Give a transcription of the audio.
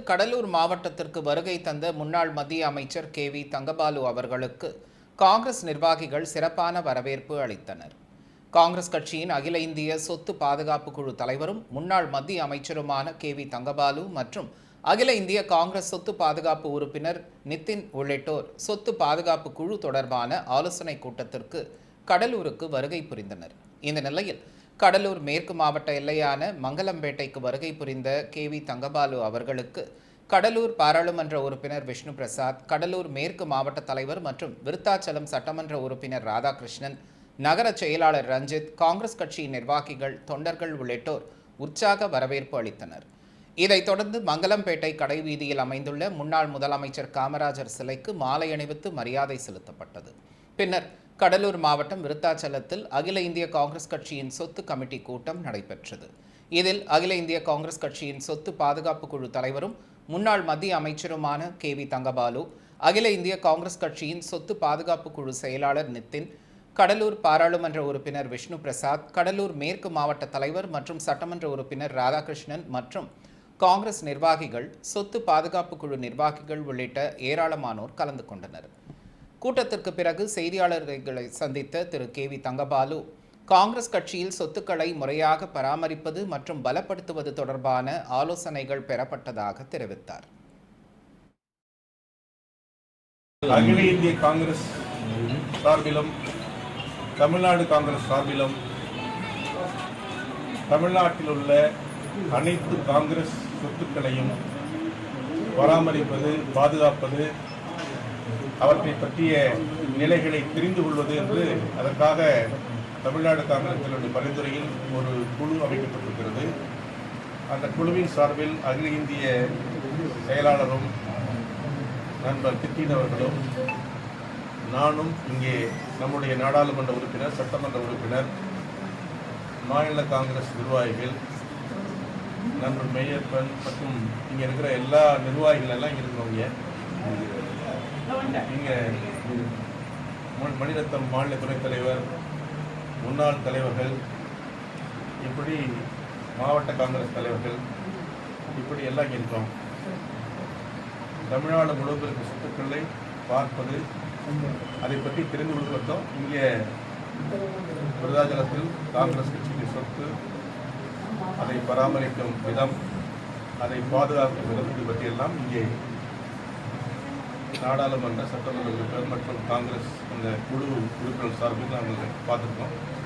கடலூர் மாவட்டத்திற்கு வருகை தந்த முன்னாள் மத்திய அமைச்சர் கே வி தங்கபாலு அவர்களுக்கு காங்கிரஸ் நிர்வாகிகள் சிறப்பான வரவேற்பு அளித்தனர். காங்கிரஸ் கட்சியின் அகில இந்திய சொத்து பாதுகாப்பு குழு தலைவரும் முன்னாள் மத்திய அமைச்சருமான கே வி தங்கபாலு மற்றும் அகில இந்திய காங்கிரஸ் சொத்து பாதுகாப்பு உறுப்பினர் நிதின் உள்ளிட்டோர் சொத்து பாதுகாப்பு குழு தொடர்பான ஆலோசனைக் கூட்டத்திற்கு கடலூருக்கு வருகை புரிந்தனர். இந்த நிலையில் கடலூர் மேற்கு மாவட்ட எல்லையான மங்கலம்பேட்டைக்கு வருகை புரிந்த கே வி தங்கபாலு அவர்களுக்கு கடலூர் பாராளுமன்ற உறுப்பினர் விஷ்ணு பிரசாத் கடலூர் மேற்கு மாவட்ட தலைவர் மற்றும் விருத்தாச்சலம் சட்டமன்ற உறுப்பினர் ராதாகிருஷ்ணன் நகர செயலாளர் ரஞ்சித் காங்கிரஸ் கட்சியின் நிர்வாகிகள் தொண்டர்கள் உள்ளிட்டோர் உற்சாக வரவேற்பு அளித்தனர். இதைத் தொடர்ந்து மங்கலம்பேட்டை கடைவீதியில் அமைந்துள்ள முன்னாள் முதலமைச்சர் காமராஜர் சிலைக்கு மாலை அணிவித்து மரியாதை செலுத்தப்பட்டது. பின்னர் கடலூர் மாவட்டம் விருத்தாச்சலத்தில் அகில இந்திய காங்கிரஸ் கட்சியின் சொத்து கமிட்டி கூட்டம் நடைபெற்றது. இதில் அகில இந்திய காங்கிரஸ் கட்சியின் சொத்து பாதுகாப்பு குழு தலைவரும் முன்னாள் மத்திய அமைச்சருமான கே. வி. தங்கபாலு அகில இந்திய காங்கிரஸ் கட்சியின் சொத்து பாதுகாப்பு குழு செயலாளர் நிதின் கடலூர் பாராளுமன்ற உறுப்பினர் விஷ்ணு பிரசாத் கடலூர் மேற்கு மாவட்ட தலைவர் மற்றும் சட்டமன்ற உறுப்பினர் ராதாகிருஷ்ணன் மற்றும் காங்கிரஸ் நிர்வாகிகள் சொத்து பாதுகாப்பு குழு நிர்வாகிகள் உள்ளிட்ட ஏராளமானோர் கலந்து கொண்டனர். கூட்டத்திற்கு பிறகு செய்தியாளர்களை சந்தித்த திரு. கே. வி. தங்கபாலு காங்கிரஸ் கட்சியில் சொத்துக்களை முறையாக பராமரிப்பது மற்றும் பலப்படுத்துவது தொடர்பான ஆலோசனைகள் பெறப்பட்டதாக தெரிவித்தார். அகில இந்திய காங்கிரஸ் சார்பிலும் தமிழ்நாடு காங்கிரஸ் சார்பிலும் தமிழ்நாட்டில் உள்ள அனைத்து காங்கிரஸ் சொத்துக்களையும் பராமரிப்பது பாதுகாப்பது அவற்றை பற்றிய நிலைகளை தெரிந்து கொள்வது என்று அதற்காக தமிழ்நாடு காங்கிரசினுடைய பரிந்துரையில் ஒரு குழு அமைக்கப்பட்டிருக்கிறது. அந்த குழுவின் சார்பில் அகில இந்திய செயலாளரும் நண்பர் திட்டினவர்களும் நானும் இங்கே நம்முடைய நாடாளுமன்ற உறுப்பினர் சட்டமன்ற உறுப்பினர் மாநில காங்கிரஸ் நிர்வாகிகள் நண்பர் மேயப்பன் மற்றும் இங்கே இருக்கிற எல்லா நிர்வாகிகள் எல்லாம் இங்கே இருக்கிறவங்க இங்கே ம- மாநில துணைத் தலைவர் முன்னாள் தலைவர்கள் இப்படி மாவட்ட காங்கிரஸ் தலைவர்கள் இப்படி எல்லாம் இருக்கிறோம் தமிழ்நாடு முழுவதும் இருக்கும் சொத்துக்களை பார்ப்பது அதை பற்றி தெரிந்து கொள்வதும் இங்கே பிரதாஜலத்தில் காங்கிரஸ் கட்சியின் சொத்து அதை பராமரிக்கும் விதம் அதை பாதுகாக்கும் விதம் இது பற்றியெல்லாம் இங்கே நாடாளுமன்ற சட்டமன்ற உறுப்பினர் மற்றும் காங்கிரஸ் அந்த குழு உறுப்பினர் சார்பில் நாங்கள் பார்த்துருக்கோம்.